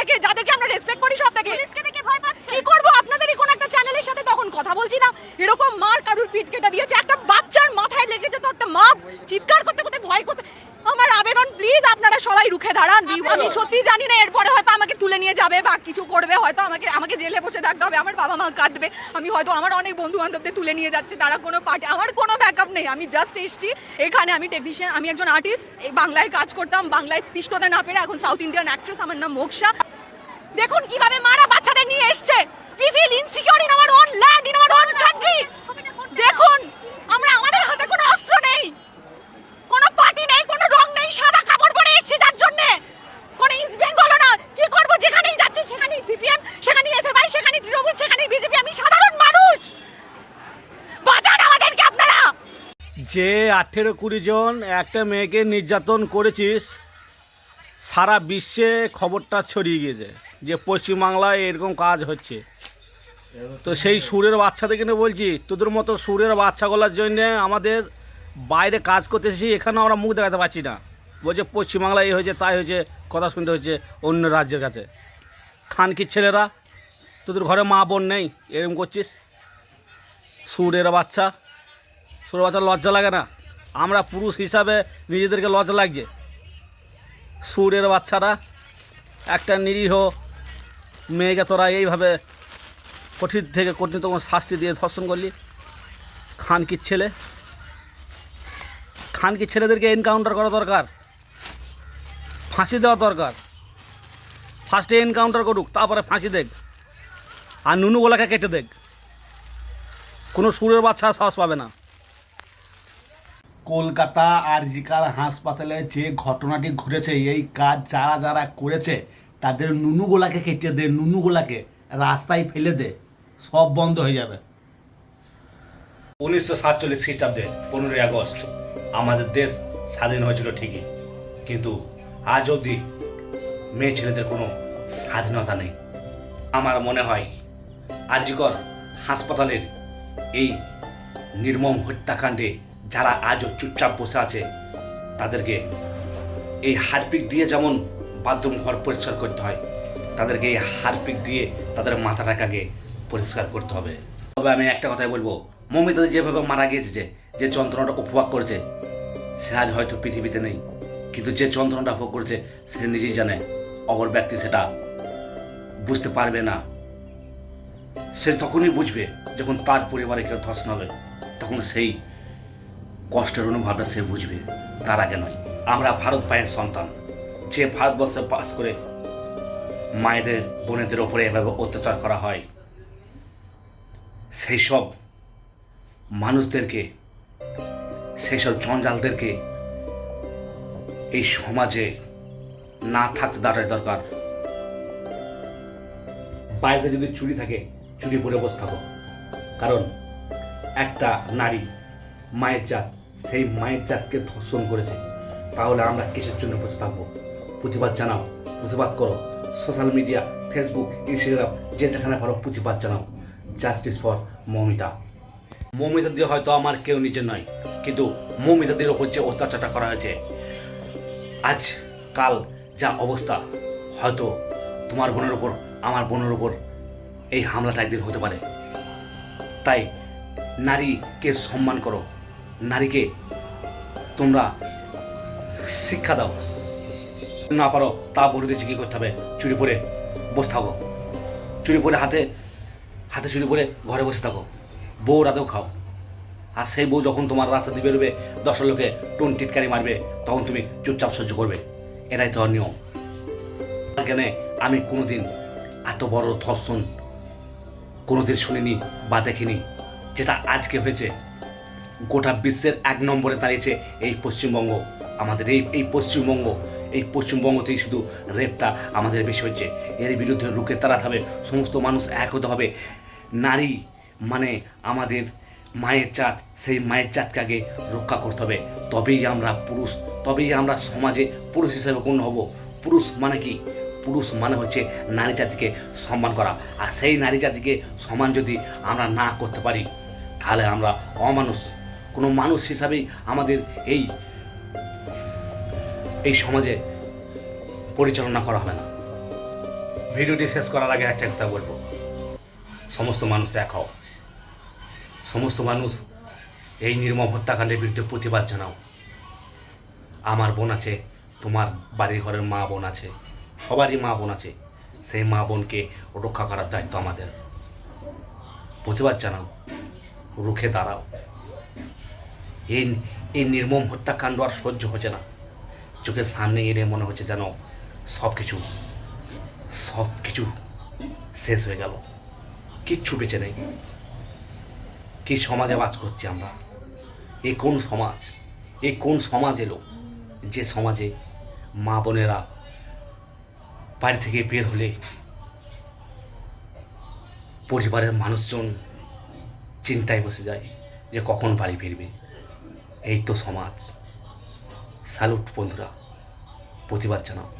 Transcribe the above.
দেখে যাদেরকে আমরা রেসপেক্ট করি সব থেকে পুলিশকে দেখে ভয় পাচ্ছে। কি করব? আপনাদেরই কোন একটা চ্যানেলের সাথে তখন কথা বলছি না। এরকম মার কারুর পিঠ কেটে দিয়েছে। একটা বাচ্চার মাথায় লেগেছে তো একটা মা চিৎকার করতে করতে ভয় করতে আমার আবেদন প্লিজ আপনারা সবাই রুখে দাঁড়ান। আমি সত্যি জানি না এরপরে হয়তো আমাকে তুলে নিয়ে যাবে বা কিছু করবে হয়তো আমাকে আমাকে জেলে বসে থাকতে হবে। আমার বাবা মা কাঁদবে। আমি হয়তো আমার অনেক বন্ধু বান্ধবদের তুলে নিয়ে যাচ্ছে। তারা কোনো পার্টি আমার কোনো ব্যাকআপ নেই। আমি জাস্ট এসেছি। এখানে আমি টেকনিশিয়ান আমি একজন আর্টিস্ট এই বাংলায় কাজ করতাম। বাংলায় তিষ্ঠতে না পেরে এখন সাউথ ইন্ডিয়ান অ্যাক্ট্রেস আমার নাম মোক্ষা। দেখুন কীভাবে মারা বাচ্চাদের নিয়ে এসছে। We feel insecure in our own land in our own country দেখুন, আমরা আমাদের হাতে কোনো অস্ত্র নেই। কোনো পার্টি নেই, কোনো রং নেই, সাদা কাপড় পরে এসেছি যার জন্য। কোনো ইস্ট বেঙ্গলও না। কি করব, যেখানেই যাচ্ছি, সেখানেই সিপিএম সেখানেই এসএফআই সেখানেই তৃণমূল, সেখানেই বিজেপি আমি সাধারণ মানুষ। বাঁচান আমাদেরকে আপনারা। যে আঠেরো কুড়ি জন একটা মেয়েকে নির্যাতন করেছিস সারা বিশ্বে খবরটা ছড়িয়ে গিয়েছে যে পশ্চিমবাংলায় এরকম কাজ হচ্ছে। তো সেই সুরের বাচ্চাদেরকে নিয়ে বলছি, তোদের মতো সুরের বাচ্চাগুলোর জন্যে আমাদের বাইরে কাজ করতেছি এখানে আমরা মুখ দেখাতে পারছি না। বলছে, পশ্চিমবাংলায় এই হয়েছে, তাই হয়েছে, কথা শুনতে হচ্ছে অন্য রাজ্যের কাছে। খানকির ছেলেরা, তোদের ঘরে মা বোন নেই, এরকম করছিস? সুরের বাচ্চা সুরের বাচ্চা লজ্জা লাগে না? আমরা পুরুষ হিসাবে নিজেদেরকে লজ্জা লাগছে। সুরের বাচ্চারা, একটা নিরীহ মেয়েকে তোরা এইভাবে কঠিন থেকে কঠিনতম শাস্তি দিয়ে ধর্ষণ করলি। খানকির ছেলে। খানকির ছেলেদেরকে এনকাউন্টার করা দরকার। ফাঁসি দেওয়া দরকার। ফার্স্টে এনকাউন্টার করুক, তারপরে ফাঁসি দেখ। আর নুনুগোলাকে কেটে দেখ। কোনো সুরের বাচ্চা সাহস পাবে না। কলকাতা আরজিকার হাসপাতালে যে ঘটনাটি ঘটেছে, এই কাজ যারা যারা করেছে, তাদের নুনুগোলাকে কেটে দে, নুনুগোলাকে রাস্তায় ফেলে দে, সব বন্ধ হয়ে যাবে। উনিশশো সাতচল্লিশ খ্রিস্টাব্দে পনেরোই আগস্ট আমাদের দেশ স্বাধীন হয়েছিল ঠিকই, কিন্তু আজ অবধি মেয়ে ছেলেদের কোনো স্বাধীনতা নেই। আমার মনে হয় আরজিকর হাসপাতালের এই নির্মম হত্যাকাণ্ডে যারা আজও চুপচাপ বসে আছে, তাদেরকে এই হারপিক দিয়ে যেমন বাথরুম ঘর পরিষ্কার করতে হয়, তাদেরকে এই হারপিক দিয়ে তাদের মাথাটাকে পরিষ্কার করতে হবে। তবে আমি একটা কথাই বলব, মমিতা যেভাবে মারা গিয়েছে যে যে যন্ত্রণাটা উপভোগ করেছে, সে আজ হয়তো পৃথিবীতে নেই। কিন্তু যে যন্ত্রণাটা ভোগ করেছে, সে নিজেই জানে, অপর ব্যক্তি সেটা বুঝতে পারবে না। সে তখনই বুঝবে, যখন তার পরিবারে কেউ ধর্ষণ হবে, তখন সেই কষ্টের অনুভবটা সে বুঝবে, তার আগে নয়। আমরা ভারত পায়ের সন্তান। যে ভারতবর্ষে পাস করে মায়েদের, বোনেদের ওপরে এভাবে অত্যাচার করা হয়, সেই সব মানুষদেরকে, সেই সব জঞ্জালদেরকে এই সমাজে না থাকতে দাঁড়ায় দরকার। বাইরে যদি চুরি থাকে, চুরি পরে বসে থাকো কারণ একটা নারী, মায়ের জাত সেই মায়ের জাতকে ধর্ষণ করেছে। তাহলে আমরা কিসের জন্য বসে থাকব? প্রতিবাদ জানাও, প্রতিবাদ করো। সোশ্যাল মিডিয়া ফেসবুক ইনস্টাগ্রাম যে যেখানে পারো প্রতিবাদ জানাও। Justice for Momita. মমিতা দিয়ে হয়তো আমার কেউ নিজের নয়, কিন্তু মমিতাদের ওপর যে অত্যাচারটা করা হয়েছে, আজ, কাল যা অবস্থা, হয়তো তোমার বোনের ওপর আমার বোনের ওপর এই হামলাটা একদিন হতে পারে। তাই নারীকে সম্মান করো নারীকে তোমরা শিক্ষা দাও। না পারো, তা বলে দিয়েছি কী করতে হবে। চুরি পরে বসে থাকো। চুরি পরে হাতে হাতে চুরি পরে ঘরে বসে থাকো। বউ রাতেও খাও। আর সেই বউ যখন তোমার রাস্তা দিয়ে বেরোবে দশের লোকে টোন টিটকারি মারবে, তখন তুমি চুপচাপ সহ্য করবে। এটাই তো নিয়ম। কেন আমি কোনোদিন এত বড় ধর্ষণ কোনোদিন শুনিনি বা দেখিনি, যেটা আজকে হয়েছে। গোটা বিশ্বের এক নম্বরে দাঁড়িয়েছে এই পশ্চিমবঙ্গ। আমাদের এই এই পশ্চিমবঙ্গ, এই পশ্চিমবঙ্গতেই শুধু রেপটা আমাদের বেশি হচ্ছে। এর বিরুদ্ধে রুখে দাঁড়াতে হবে, সমস্ত মানুষ এক হতে হবে। নারী মানে আমাদের মায়ের জাত সেই মায়ের জাতকে আগে রক্ষা করতে হবে। তবেই আমরা পুরুষ, তবেই আমরা সমাজে পুরুষ হিসেবে গণ্য হব। পুরুষ মানে কি? পুরুষ মানে হচ্ছে নারী জাতিকে সম্মান করা। আর সেই নারী জাতিকে সম্মান যদি আমরা না করতে পারি, তাহলে আমরা অমানুষ। কোনো মানুষ হিসাবেই আমাদের এই এই সমাজে পরিচালনা করা হবে না। ভিডিওটি শেষ করার আগে একটা কথা বলব। সমস্ত মানুষ এক হও। সমস্ত মানুষ এই নির্মম হত্যাকাণ্ডের বিরুদ্ধে প্রতিবাদ জানাও। আমার বোন আছে, তোমার বাড়ির ঘরের মা বোন আছে, সবারই মা বোন আছে। সেই মা বোনকে রক্ষা করার দায়িত্ব আমাদের। প্রতিবাদ জানাও, রুখে দাঁড়াও। এই এই নির্মম হত্যাকাণ্ড আর সহ্য হচ্ছে না। চোখের সামনে এলে মনে হচ্ছে যেন সব কিছু সব কিছু শেষ হয়ে গেল। কিচ্ছু বেঁচে নেই। কি সমাজে বাস করছি আমরা? এই কোন সমাজ? এই কোন সমাজ এলো যে সমাজে মা বোনেরা বাড়ি থেকে বের হলে পরিবারের মানুষজন চিন্তায় বসে যায় যে কখন বাড়ি ফিরবে? এই তো সমাজ। স্যালুট বন্ধুরা প্রতিবাদ জানাও।